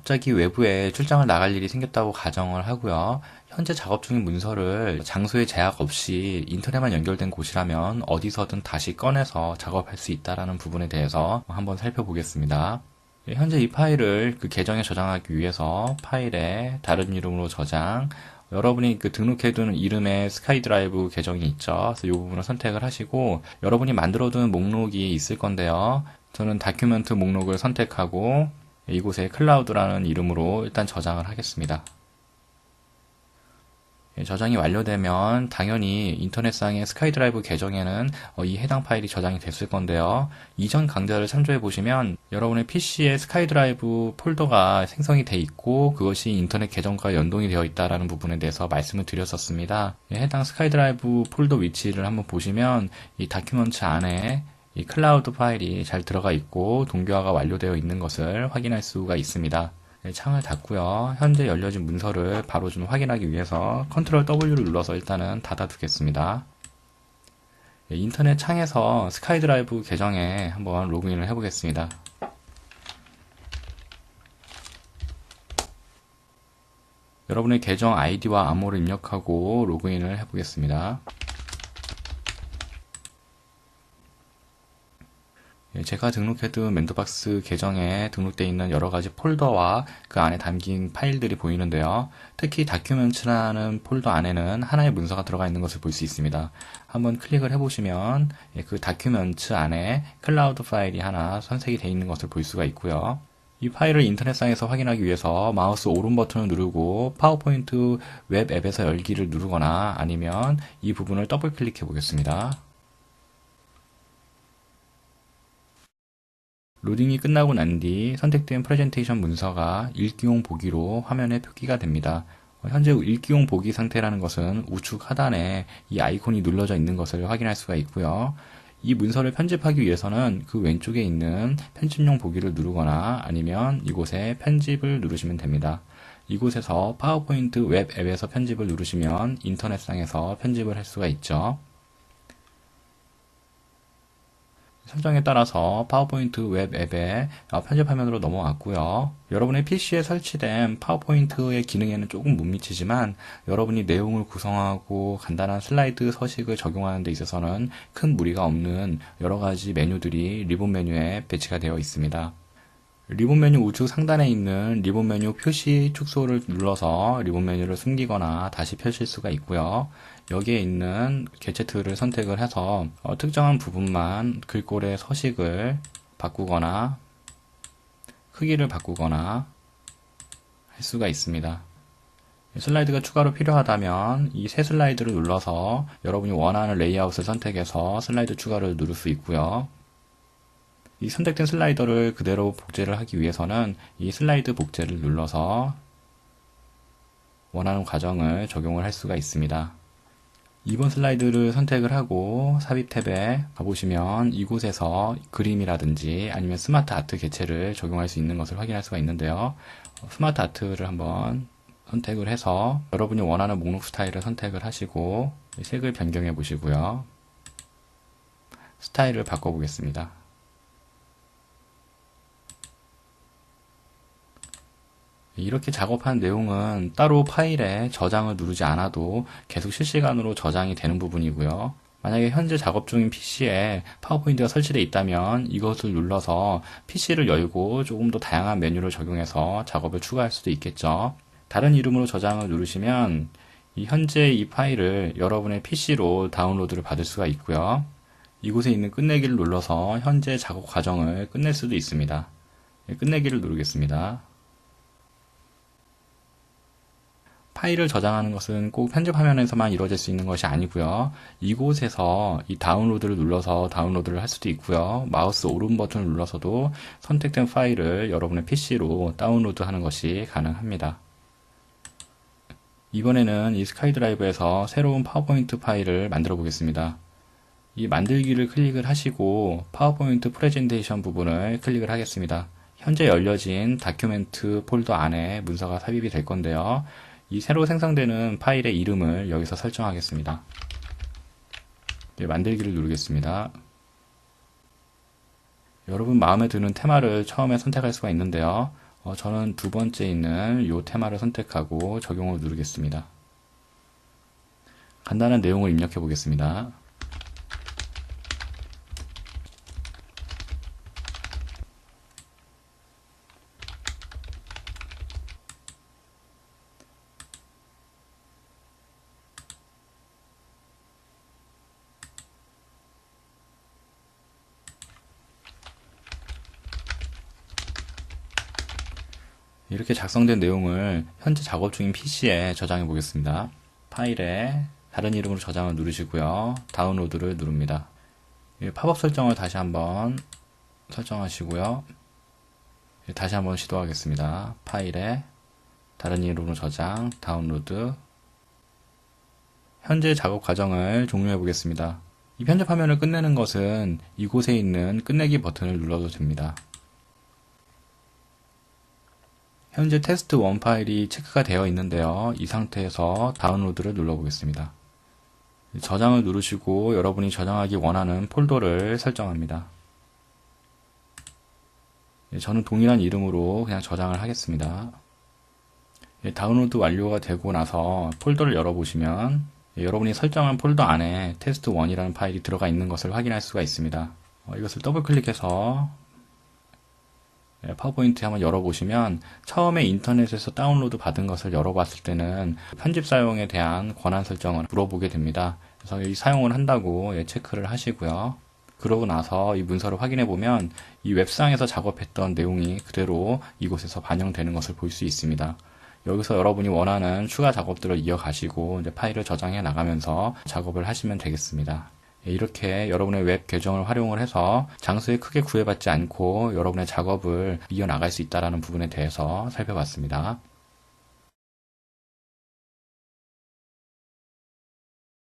갑자기 외부에 출장을 나갈 일이 생겼다고 가정을 하고요. 현재 작업 중인 문서를 장소에 제약 없이 인터넷만 연결된 곳이라면 어디서든 다시 꺼내서 작업할 수 있다는 부분에 대해서 한번 살펴보겠습니다. 예, 현재 이 파일을 그 계정에 저장하기 위해서 파일에 다른 이름으로 저장, 여러분이 그 등록해둔 이름의 스카이드라이브 계정이 있죠. 그래서 이 부분을 선택을 하시고 여러분이 만들어둔 목록이 있을 건데요. 저는 다큐멘트 목록을 선택하고 이곳에 클라우드라는 이름으로 일단 저장을 하겠습니다. 예, 저장이 완료되면 당연히 인터넷상의 스카이드라이브 계정에는 어, 이 해당 파일이 저장이 됐을 건데요. 이전 강좌를 참조해 보시면 여러분의 PC에 스카이드라이브 폴더가 생성이 돼 있고 그것이 인터넷 계정과 연동이 되어 있다는 부분에 대해서 말씀을 드렸었습니다. 예, 해당 스카이드라이브 폴더 위치를 한번 보시면 이 다큐먼트 안에 이 클라우드 파일이 잘 들어가 있고 동기화가 완료되어 있는 것을 확인할 수가 있습니다. 네, 창을 닫고요. 현재 열려진 문서를 바로 좀 확인하기 위해서 컨트롤 W를 눌러서 일단은 닫아 두겠습니다. 네, 인터넷 창에서 스카이드라이브 계정에 한번 로그인을 해보겠습니다. 여러분의 계정 아이디와 암호를 입력하고 로그인을 해보겠습니다. 제가 등록해둔 멘토박스 계정에 등록되어 있는 여러 가지 폴더와 그 안에 담긴 파일들이 보이는데요. 특히 다큐멘트라는 폴더 안에는 하나의 문서가 들어가 있는 것을 볼 수 있습니다. 한번 클릭을 해보시면 예, 그 다큐멘트 안에 클라우드 파일이 하나 선색이 되어 있는 것을 볼 수가 있고요. 이 파일을 인터넷상에서 확인하기 위해서 마우스 오른 버튼을 누르고 파워포인트 웹 앱에서 열기를 누르거나 아니면 이 부분을 더블 클릭해 보겠습니다. 로딩이 끝나고 난 뒤 선택된 프레젠테이션 문서가 읽기용 보기로 화면에 표기가 됩니다. 어, 현재 읽기용 보기 상태라는 것은 우측 하단에 이 아이콘이 눌러져 있는 것을 확인할 수가 있고요. 이 문서를 편집하기 위해서는 그 왼쪽에 있는 편집용 보기를 누르거나 아니면 이곳에 편집을 누르시면 됩니다. 이곳에서 파워포인트 웹 앱에서 편집을 누르시면 인터넷상에서 편집을 할 수가 있죠. 설정에 따라서 파워포인트 웹 앱의 편집 화면으로 넘어왔고요. 여러분의 PC에 설치된 파워포인트의 기능에는 조금 못 미치지만 여러분이 내용을 구성하고 간단한 슬라이드 서식을 적용하는 데 있어서는 큰 무리가 없는 여러 가지 메뉴들이 리본 메뉴에 배치가 되어 있습니다. 리본 메뉴 우측 상단에 있는 리본 메뉴 표시 축소를 눌러서 리본 메뉴를 숨기거나 다시 펼칠 수가 있고요. 여기에 있는 개체 틀을 선택을 해서 어, 특정한 부분만 글꼴의 서식을 바꾸거나 크기를 바꾸거나 할 수가 있습니다. 슬라이드가 추가로 필요하다면 이 새 슬라이드를 눌러서 여러분이 원하는 레이아웃을 선택해서 슬라이드 추가를 누를 수 있고요. 이 선택된 슬라이더를 그대로 복제를 하기 위해서는 이 슬라이드 복제를 눌러서 원하는 과정을 적용을 할 수가 있습니다. 2번 슬라이드를 선택을 하고 삽입 탭에 가보시면 이곳에서 그림이라든지 아니면 스마트 아트 개체를 적용할 수 있는 것을 확인할 수가 있는데요. 스마트 아트를 한번 선택을 해서 여러분이 원하는 목록 스타일을 선택을 하시고 색을 변경해 보시고요. 스타일을 바꿔보겠습니다. 이렇게 작업한 내용은 따로 파일에 저장을 누르지 않아도 계속 실시간으로 저장이 되는 부분이고요. 만약에 현재 작업 중인 PC에 파워포인트가 설치되어 있다면 이것을 눌러서 PC를 열고 조금 더 다양한 메뉴를 적용해서 작업을 추가할 수도 있겠죠. 다른 이름으로 저장을 누르시면 이 현재 이 파일을 여러분의 PC로 다운로드를 받을 수가 있고요. 이곳에 있는 끝내기를 눌러서 현재 작업 과정을 끝낼 수도 있습니다. 예, 끝내기를 누르겠습니다. 파일을 저장하는 것은 꼭 편집 화면에서만 이루어질 수 있는 것이 아니고요. 이곳에서 이 다운로드를 눌러서 다운로드를 할 수도 있고요. 마우스 오른 버튼을 눌러서도 선택된 파일을 여러분의 PC로 다운로드 하는 것이 가능합니다. 이번에는 이 스카이드라이브에서 새로운 파워포인트 파일을 만들어 보겠습니다. 이 만들기를 클릭을 하시고 파워포인트 프레젠테이션 부분을 클릭을 하겠습니다. 현재 열려진 다큐멘트 폴더 안에 문서가 삽입이 될 건데요. 이 새로 생성되는 파일의 이름을 여기서 설정하겠습니다. 네, 만들기를 누르겠습니다. 여러분 마음에 드는 테마를 처음에 선택할 수가 있는데요. 어, 저는 두 번째 있는 이 테마를 선택하고 적용을 누르겠습니다. 간단한 내용을 입력해 보겠습니다. 이렇게 작성된 내용을 현재 작업 중인 PC에 저장해 보겠습니다. 파일에 다른 이름으로 저장을 누르시고요. 다운로드를 누릅니다. 팝업 설정을 다시 한번 설정하시고요. 다시 한번 시도하겠습니다. 파일에 다른 이름으로 저장, 다운로드. 현재 작업 과정을 종료해 보겠습니다. 이 편집 화면을 끝내는 것은 이곳에 있는 끝내기 버튼을 눌러도 됩니다. 현재 테스트 1 파일이 체크가 되어 있는데요. 이 상태에서 다운로드를 눌러보겠습니다. 저장을 누르시고 여러분이 저장하기 원하는 폴더를 설정합니다. 예, 저는 동일한 이름으로 그냥 저장을 하겠습니다. 예, 다운로드 완료가 되고 나서 폴더를 열어보시면 예, 여러분이 설정한 폴더 안에 테스트 1이라는 파일이 들어가 있는 것을 확인할 수가 있습니다. 어, 이것을 더블 클릭해서 파워포인트 한번 열어보시면 처음에 인터넷에서 다운로드 받은 것을 열어봤을 때는 편집 사용에 대한 권한 설정을 물어보게 됩니다. 그래서 이 사용을 한다고 체크를 하시고요. 그러고 나서 이 문서를 확인해 보면 이 웹상에서 작업했던 내용이 그대로 이곳에서 반영되는 것을 볼 수 있습니다. 여기서 여러분이 원하는 추가 작업들을 이어가시고 이제 파일을 저장해 나가면서 작업을 하시면 되겠습니다. 예, 이렇게 여러분의 웹 계정을 활용을 해서 장소에 크게 구애받지 않고 여러분의 작업을 이어나갈 수 있다는 부분에 대해서 살펴봤습니다.